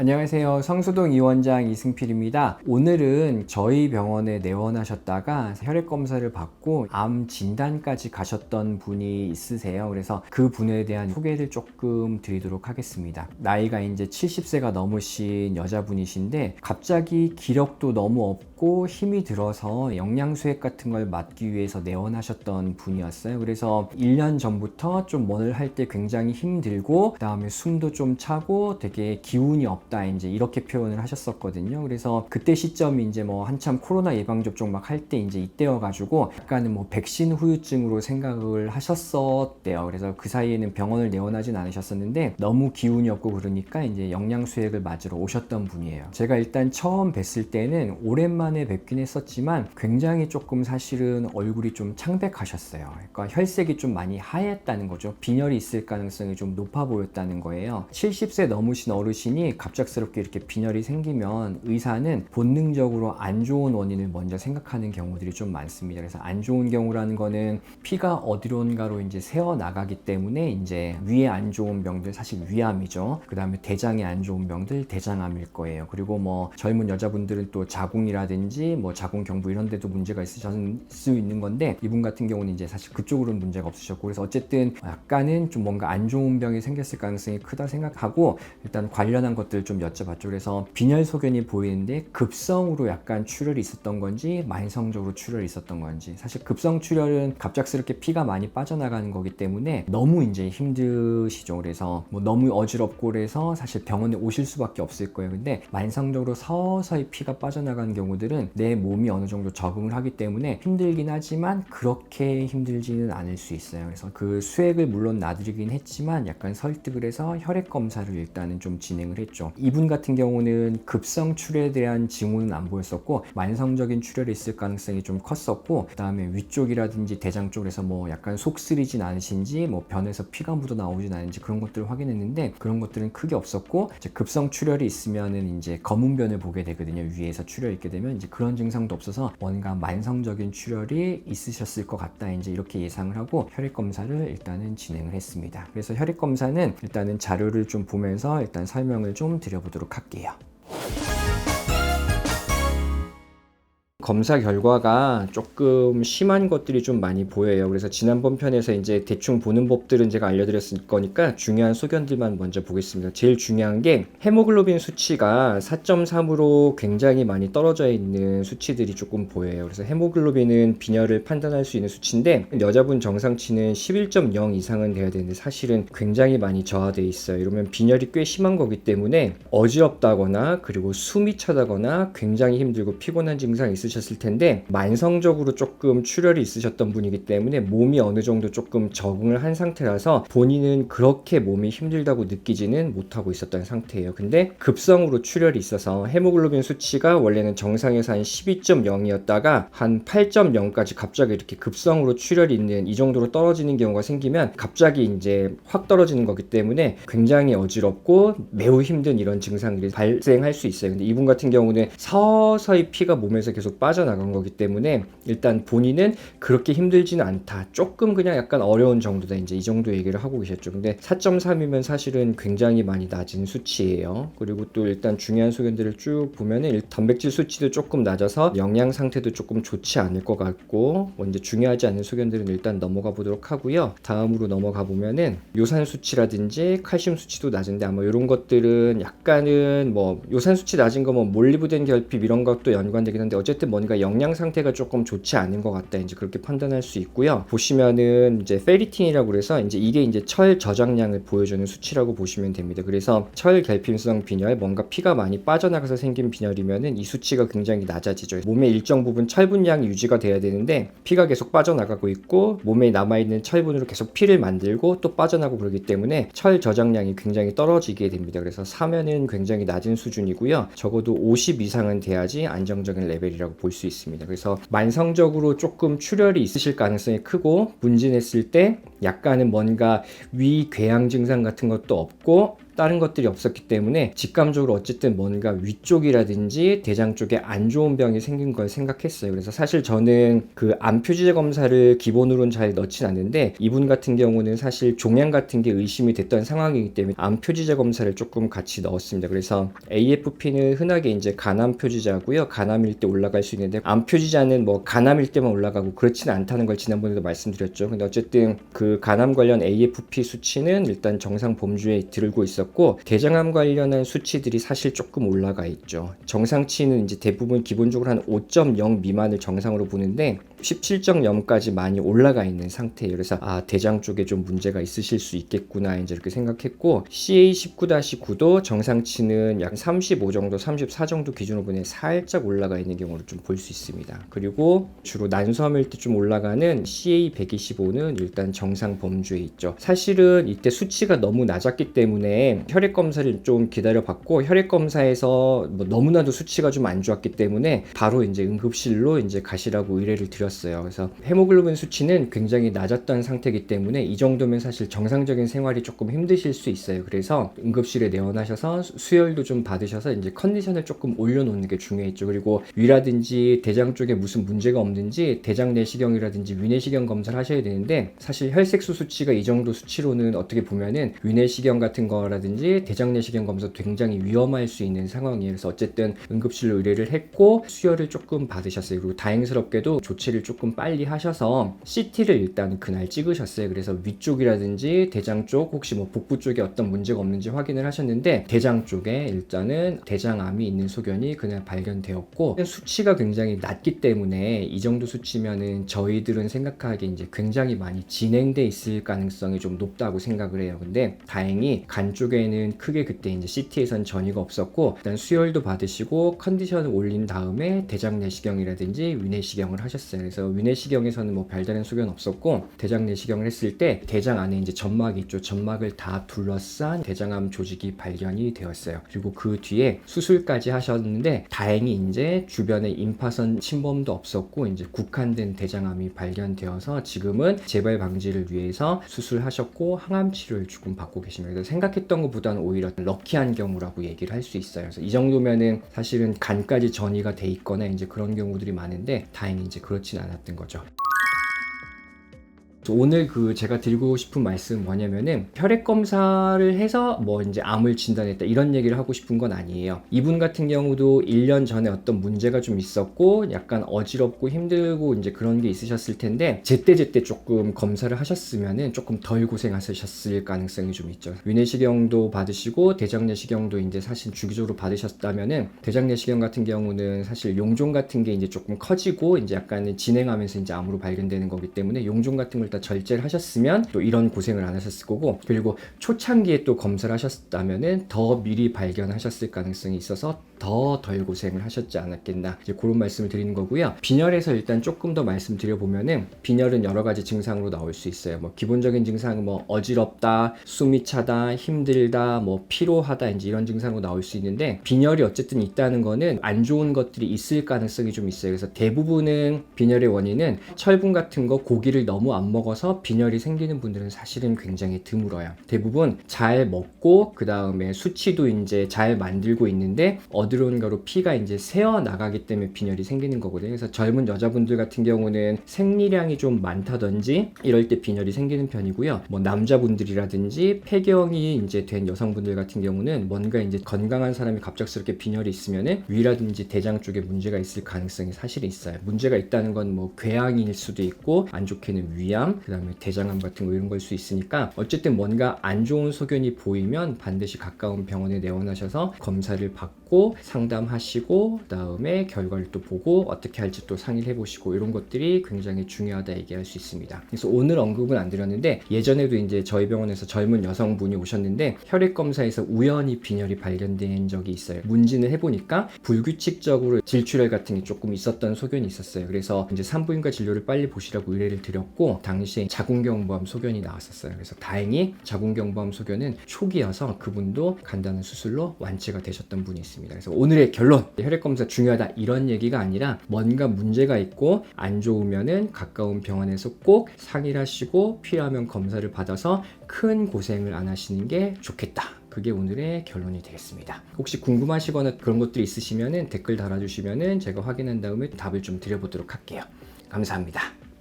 안녕하세요. 성수동 이원장 이승필입니다. 오늘은 저희 병원에 내원하셨다가 혈액 검사를 받고 암 진단까지 가셨던 분이 있으세요. 그래서 그 분에 대한 소개를 조금 드리도록 하겠습니다. 나이가 이제 70세가 넘으신 여자분이신데 갑자기 기력도 너무 없고 힘이 들어서 영양수액 같은 걸 맞기 위해서 내원하셨던 분이었어요. 그래서 1년 전부터 좀뭘할때 굉장히 힘들고 그다음에 숨도 좀 차고 되게 기운이 없다 이제 이렇게 표현을 하셨었거든요. 그래서 그때 시점이 이제 뭐 한참 코로나 예방 접종 막 할 때 이제 이때여 가지고 약간은 뭐 백신 후유증으로 생각을 하셨었대요. 그래서 그 사이에는 병원을 내원하진 않으셨었는데 너무 기운이 없고 그러니까 이제 영양 수액을 맞으러 오셨던 분이에요. 제가 일단 처음 뵀을 때는 오랜만에 뵙긴 했었지만 굉장히 조금 사실은 얼굴이 좀 창백하셨어요. 그러니까 혈색이 좀 많이 하였다는 거죠. 빈혈이 있을 가능성이 좀 높아 보였다는 거예요. 70세 넘으신 어르신이 갑 작스럽게 이렇게 빈혈이 생기면 의사는 본능적으로 안 좋은 원인을 먼저 생각하는 경우들이 좀 많습니다. 그래서 안 좋은 경우라는 거는 피가 어디론가로 이제 새어 나가기 때문에 이제 위에 안 좋은 병들 사실 위암이죠. 그 다음에 대장에 안 좋은 병들 대장암일 거예요. 그리고 뭐 젊은 여자분들은 또 자궁이라든지 뭐 자궁 경부 이런 데도 문제가 있으실 수 있는 건데 이분 같은 경우는 이제 사실 그쪽으로는 문제가 없으셨고 그래서 어쨌든 약간은 좀 뭔가 안 좋은 병이 생겼을 가능성이 크다 생각하고 일단 관련한 것들 좀 여쭤봤죠. 그래서 빈혈 소견이 보이는데 급성으로 약간 출혈이 있었던 건지 만성적으로 출혈이 있었던 건지 사실 급성 출혈은 갑작스럽게 피가 많이 빠져나가는 거기 때문에 너무 이제 힘드시죠. 그래서 뭐 너무 어지럽고 그래서 사실 병원에 오실 수밖에 없을 거예요. 근데 만성적으로 서서히 피가 빠져나가는 경우들은 내 몸이 어느 정도 적응을 하기 때문에 힘들긴 하지만 그렇게 힘들지는 않을 수 있어요. 그래서 그 수액을 물론 놔드리긴 했지만 약간 설득을 해서 혈액 검사를 일단은 좀 진행을 했죠. 이분 같은 경우는 급성 출혈에 대한 징후는 안 보였었고 만성적인 출혈이 있을 가능성이 좀 컸었고 그다음에 위쪽이라든지 대장 쪽에서 뭐 약간 속쓰리진 않으신지 뭐 변에서 피가 묻어 나오진 않은지 그런 것들을 확인했는데 그런 것들은 크게 없었고 이제 급성 출혈이 있으면은 이제 검은 변을 보게 되거든요. 위에서 출혈 있게 되면 이제 그런 증상도 없어서 뭔가 만성적인 출혈이 있으셨을 것 같다. 이제 이렇게 예상을 하고 혈액 검사를 일단은 진행을 했습니다. 그래서 혈액 검사는 일단은 자료를 좀 보면서 일단 설명을 좀 드 려보도록 할게요. 검사 결과가 조금 심한 것들이 좀 많이 보여요. 그래서 지난번 편에서 이제 대충 보는 법들은 제가 알려드렸을 거니까 중요한 소견들만 먼저 보겠습니다. 제일 중요한 게 헤모글로빈 수치가 4.3으로 굉장히 많이 떨어져 있는 수치들이 조금 보여요. 그래서 헤모글로빈은 빈혈을 판단할 수 있는 수치인데 여자분 정상치는 11.0 이상은 돼야 되는데 사실은 굉장히 많이 저하돼 있어요. 이러면 빈혈이 꽤 심한 거기 때문에 어지럽다거나 그리고 숨이 차다거나 굉장히 힘들고 피곤한 증상이 있으 있으셨을 텐데 만성적으로 조금 출혈이 있으셨던 분이기 때문에 몸이 어느 정도 조금 적응을 한 상태라서 본인은 그렇게 몸이 힘들다고 느끼지는 못하고 있었던 상태예요. 근데 급성으로 출혈이 있어서 헤모글로빈 수치가 원래는 정상에서 한 12.0이었다가 한 8.0까지 갑자기 이렇게 급성으로 출혈이 있는 이 정도로 떨어지는 경우가 생기면 갑자기 이제 확 떨어지는 거기 때문에 굉장히 어지럽고 매우 힘든 이런 증상들이 발생할 수 있어요. 근데 이분 같은 경우는 서서히 피가 몸에서 계속 빠져나간 거기 때문에 일단 본인은 그렇게 힘들지는 않다. 조금 그냥 약간 어려운 정도다. 이제 이 정도 얘기를 하고 계셨죠. 근데 4.3이면 사실은 굉장히 많이 낮은 수치예요. 그리고 또 일단 중요한 소견들을 쭉 보면은 단백질 수치도 조금 낮아서 영양 상태도 조금 좋지 않을 것 같고 뭐 이제 중요하지 않은 소견들은 일단 넘어가 보도록 하고요. 다음으로 넘어가 보면은 요산 수치라든지 칼슘 수치도 낮은데 아마 이런 것들은 약간은 뭐 요산 수치 낮은 거뭐 몰리브덴 결핍 이런 것도 연관되긴 한데 어쨌든 뭔가 영양 상태가 조금 좋지 않은 것 같다. 이제 그렇게 판단할 수 있고요. 보시면은 이제 페리틴이라고 그래서 이제 이게 이제 철 저장량을 보여주는 수치라고 보시면 됩니다. 그래서 철 결핍성 빈혈, 뭔가 피가 많이 빠져나가서 생긴 빈혈이면은 이 수치가 굉장히 낮아지죠. 몸의 일정 부분 철분량이 유지가 돼야 되는데 피가 계속 빠져나가고 있고 몸에 남아있는 철분으로 계속 피를 만들고 또 빠져나고 그러기 때문에 철 저장량이 굉장히 떨어지게 됩니다. 그래서 사면은 굉장히 낮은 수준이고요. 적어도 50 이상은 돼야지 안정적인 레벨이라고 볼 수 있습니다. 그래서 만성적으로 조금 출혈이 있으실 가능성이 크고 문진했을 때 약간은 뭔가 위 궤양 증상 같은 것도 없고 다른 것들이 없었기 때문에 직감적으로 어쨌든 뭔가 위쪽이라든지 대장 쪽에 안 좋은 병이 생긴 걸 생각했어요. 그래서 사실 저는 그 암 표지제 검사를 기본으로는 잘 넣진 않는데 이분 같은 경우는 사실 종양 같은 게 의심이 됐던 상황이기 때문에 암 표지제 검사를 조금 같이 넣었습니다. 그래서 AFP는 흔하게 이제 간암 표지자고요. 간암일 때 올라갈 수 있는데 암 표지자는 뭐 간암일 때만 올라가고 그렇지는 않다는 걸 지난번에도 말씀드렸죠. 근데 어쨌든 그 간암 관련 AFP 수치는 일단 정상 범주에 들고 있었고 대장암 관련한 수치들이 사실 조금 올라가 있죠. 정상치는 이제 대부분 기본적으로 한 5.0 미만을 정상으로 보는데 17.0까지 많이 올라가 있는 상태예요. 그래서 아 대장 쪽에 좀 문제가 있으실 수 있겠구나 이제 이렇게 생각했고 CA19-9도 정상치는 약 35 정도, 34 정도 기준으로 보면 살짝 올라가 있는 경우를 좀 볼 수 있습니다. 그리고 주로 난소암일 때 좀 올라가는 CA125는 일단 정상 범주에 있죠. 사실은 이때 수치가 너무 낮았기 때문에 혈액 검사를 좀 기다려 봤고 혈액 검사에서 뭐 너무나도 수치가 좀 안 좋았기 때문에 바로 이제 응급실로 이제 가시라고 의뢰를 드렸 어요. 그래서 헤모글로빈 수치는 굉장히 낮았던 상태이기 때문에 이 정도면 사실 정상적인 생활이 조금 힘드실 수 있어요. 그래서 응급실에 내원하셔서 수혈도 좀 받으셔서 이제 컨디션을 조금 올려놓는 게 중요했죠. 그리고 위라든지 대장 쪽에 무슨 문제가 없는지 대장 내시경이라든지 위내시경 검사를 하셔야 되는데 사실 혈색소 수치가 이 정도 수치로는 어떻게 보면은 위내시경 같은 거라든지 대장 내시경 검사 굉장히 위험할 수 있는 상황이에요. 그래서 어쨌든 응급실로 의뢰를 했고 수혈을 조금 받으셨어요. 그리고 다행스럽게도 조치를 조금 빨리 하셔서 CT를 일단 그날 찍으셨어요. 그래서 위쪽이라든지 대장 쪽 혹시 뭐 복부 쪽에 어떤 문제가 없는지 확인을 하셨는데 대장 쪽에 일단은 대장암이 있는 소견이 그날 발견되었고 수치가 굉장히 낮기 때문에 이 정도 수치면은 저희들은 생각하기에 이제 굉장히 많이 진행돼 있을 가능성이 좀 높다고 생각을 해요. 근데 다행히 간 쪽에는 크게 그때 이제 CT에선 전이가 없었고 일단 수혈도 받으시고 컨디션을 올린 다음에 대장 내시경이라든지 위내시경을 하셨어요. 그래서 위내시경에서는 뭐 별다른 소견 없었고 대장 내시경을 했을 때 대장 안에 이제 점막이 있죠. 점막을 다 둘러싼 대장암 조직이 발견이 되었어요. 그리고 그 뒤에 수술까지 하셨는데 다행히 이제 주변에 임파선 침범도 없었고 이제 국한된 대장암이 발견되어서 지금은 재발 방지를 위해서 수술하셨고 항암 치료를 조금 받고 계십니다. 생각했던 것보다는 오히려 럭키한 경우라고 얘기를 할 수 있어요. 그래서 이 정도면은 사실은 간까지 전이가 돼 있거나 이제 그런 경우들이 많은데 다행히 이제 그렇진 않았던 거죠. 오늘 그 제가 드리고 싶은 말씀은 뭐냐면은 혈액 검사를 해서 뭐 이제 암을 진단했다 이런 얘기를 하고 싶은 건 아니에요. 이분 같은 경우도 1년 전에 어떤 문제가 좀 있었고 약간 어지럽고 힘들고 이제 그런 게 있으셨을 텐데 제때제때 조금 검사를 하셨으면은 조금 덜 고생하셨을 가능성이 좀 있죠. 위내시경도 받으시고 대장 내시경도 이제 사실 주기적으로 받으셨다면은 대장 내시경 같은 경우는 사실 용종 같은 게 이제 조금 커지고 이제 약간 진행하면서 이제 암으로 발견되는 거기 때문에 용종 같은 걸다 절제를 하셨으면 또 이런 고생을 안 하셨을 거고 그리고 초창기에 또 검사를 하셨다면은 더 미리 발견하셨을 가능성이 있어서 더 덜 고생을 하셨지 않았겠나 이제 그런 말씀을 드리는 거고요. 빈혈에서 일단 조금 더 말씀드려 보면은 빈혈은 여러 가지 증상으로 나올 수 있어요. 뭐 기본적인 증상은 뭐 어지럽다, 숨이 차다, 힘들다, 뭐 피로하다 이제 이런 증상으로 나올 수 있는데 빈혈이 어쨌든 있다는 거는 안 좋은 것들이 있을 가능성이 좀 있어요. 그래서 대부분은 빈혈의 원인은 철분 같은 거 고기를 너무 안 먹 어서 빈혈이 생기는 분들은 사실은 굉장히 드물어요. 대부분 잘 먹고 그 다음에 수치도 이제 잘 만들고 있는데 어드론가로 피가 이제 새어 나가기 때문에 빈혈이 생기는 거거든요. 그래서 젊은 여자분들 같은 경우는 생리량이 좀 많다든지 이럴 때 빈혈이 생기는 편이고요. 뭐 남자분들이라든지 폐경이 이제 된 여성분들 같은 경우는 뭔가 이제 건강한 사람이 갑작스럽게 빈혈이 있으면은 위라든지 대장 쪽에 문제가 있을 가능성이 사실 있어요. 문제가 있다는 건 뭐 궤양일 수도 있고 안 좋게는 위암, 그 다음에 대장암 같은 거 이런 걸 수 있으니까 어쨌든 뭔가 안 좋은 소견이 보이면 반드시 가까운 병원에 내원하셔서 검사를 받고 상담하시고 그 다음에 결과를 또 보고 어떻게 할지 또 상의를 해보시고 이런 것들이 굉장히 중요하다 얘기할 수 있습니다. 그래서 오늘 언급은 안 드렸는데 예전에도 이제 저희 병원에서 젊은 여성분이 오셨는데 혈액 검사에서 우연히 빈혈이 발견된 적이 있어요. 문진을 해보니까 불규칙적으로 질출혈 같은 게 조금 있었던 소견이 있었어요. 그래서 이제 산부인과 진료를 빨리 보시라고 의뢰를 드렸고 당시에 자궁경부암 소견이 나왔었어요. 그래서 다행히 자궁경부암 소견은 초기여서 그분도 간단한 수술로 완치가 되셨던 분이 있습니다. 그래서 오늘의 결론 혈액 검사 중요하다 이런 얘기가 아니라 뭔가 문제가 있고 안 좋으면은 가까운 병원에서 꼭 상의를 하시고 필요하면 검사를 받아서 큰 고생을 안 하시는 게 좋겠다. 그게 오늘의 결론이 되겠습니다. 혹시 궁금하시거나 그런 것들이 있으시면 댓글 달아주시면 제가 확인한 다음에 답을 좀 드려보도록 할게요. 감사합니다.